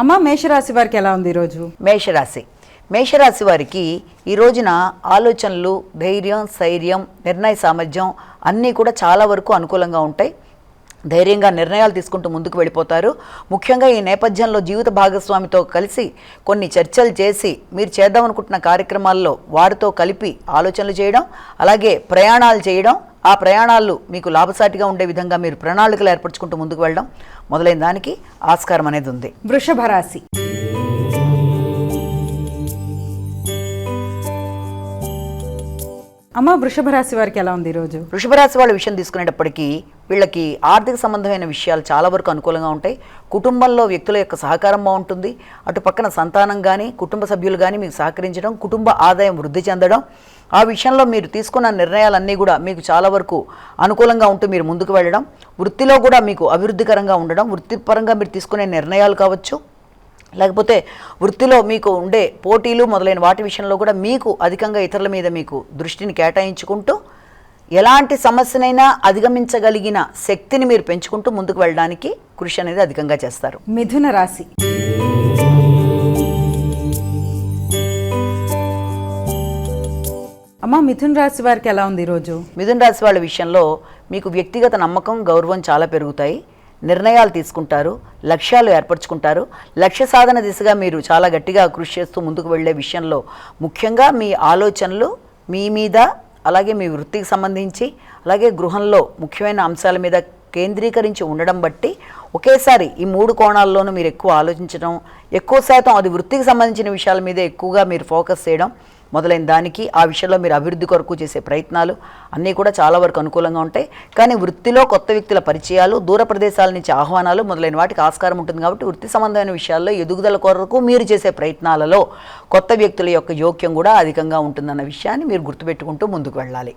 అమ్మ మేషరాశి వారికి ఎలా ఉంది ఈరోజు మేషరాశి. మేషరాశి వారికి ఈ రోజున ఆలోచనలు ధైర్యం స్థైర్యం నిర్ణయ సామర్థ్యం అన్నీ కూడా చాలా వరకు అనుకూలంగా ఉంటాయి. ధైర్యంగా నిర్ణయాలు తీసుకుంటూ ముందుకు వెళ్ళిపోతారు. ముఖ్యంగా ఈ నేపథ్యంలో జీవిత భాగస్వామితో కలిసి కొన్ని చర్చలు చేసి మీరు చేద్దామనుకుంటున్న కార్యక్రమాల్లో వారితో కలిపి ఆలోచనలు చేయడం అలాగే ప్రయాణాలు చేయడం ఆ ప్రయాణాలు మీకు లాభసాటిగా ఉండే విధంగా మీరు ప్రణాళికలు ఏర్పరచుకుంటూ ముందుకు వెళ్ళడం మొదలైన దానికి ఆస్కారం అనేది ఉంది. వృషభ రాశి అమ్మ వృషభ రాశి వారికి ఎలా ఉంది ఈరోజు వృషభ రాశి వాళ్ళ విషయం తీసుకునేటప్పటికీ వీళ్ళకి ఆర్థిక సంబంధమైన విషయాలు చాలా వరకు అనుకూలంగా ఉంటాయి. కుటుంబంలో వ్యక్తుల యొక్క సహకారం బాగుంటుంది. అటు పక్కన సంతానం కానీ కుటుంబ సభ్యులు కానీ మీకు సహకరించడం కుటుంబ ఆదాయం వృద్ధి చెందడం ఆ విషయంలో మీరు తీసుకున్న నిర్ణయాలన్నీ కూడా మీకు చాలా వరకు అనుకూలంగా ఉంటూ మీరు ముందుకు వెళ్ళడం వృత్తిలో కూడా మీకు అభివృద్ధికరంగా ఉండడం వృత్తిపరంగా మీరు తీసుకునే నిర్ణయాలు కావచ్చు. లేకపోతే వృత్తిలో మీకు ఉండే పోటీలు మొదలైన వాటి విషయంలో కూడా మీకు అధికంగా ఇతరుల మీద మీకు దృష్టిని కేటాయించుకుంటూ ఎలాంటి సమస్యనైనా అధిగమించగలిగిన శక్తిని మీరు పెంచుకుంటూ ముందుకు వెళ్ళడానికి కృషి అనేది అధికంగా చేస్తారు. మిథున రాశి. అమ్మ మిథున రాశి వారికి ఎలా ఉంది ఈరోజు? మిథున రాశి వాళ్ళ విషయంలో మీకు వ్యక్తిగత నమ్మకం గౌరవం చాలా పెరుగుతాయి. నిర్ణయాలు తీసుకుంటారు లక్ష్యాలు ఏర్పరచుకుంటారు. లక్ష్య సాధన దిశగా మీరు చాలా గట్టిగా కృషి చేస్తూ ముందుకు వెళ్ళే విషయంలో ముఖ్యంగా మీ ఆలోచనలు మీ మీద అలాగే మీ వృత్తికి సంబంధించి అలాగే గృహంలో ముఖ్యమైన అంశాల మీద కేంద్రీకరించి ఉండడం బట్టి ఒకేసారి ఈ మూడు కోణాల్లోనూ మీరు ఎక్కువ ఆలోచించడం ఎక్కువ శాతం అది వృత్తికి సంబంధించిన విషయాల మీద ఎక్కువగా మీరు ఫోకస్ చేయడం మొదలైన దానికి ఆ విషయంలో మీరు అభివృద్ధి కొరకు చేసే ప్రయత్నాలు అన్నీ కూడా చాలా వరకు అనుకూలంగా ఉంటాయి. కానీ వృత్తిలో కొత్త వ్యక్తుల పరిచయాలు దూర ప్రదేశాల నుంచి ఆహ్వానాలు మొదలైన వాటికి ఆస్కారం ఉంటుంది కాబట్టి వృత్తి సంబంధమైన విషయాల్లో ఎదుగుదల కొరకు మీరు చేసే ప్రయత్నాలలో కొత్త వ్యక్తుల యొక్క జోక్యం కూడా అధికంగా ఉంటుందన్న విషయాన్ని మీరు గుర్తుపెట్టుకుంటూ ముందుకు వెళ్ళాలి.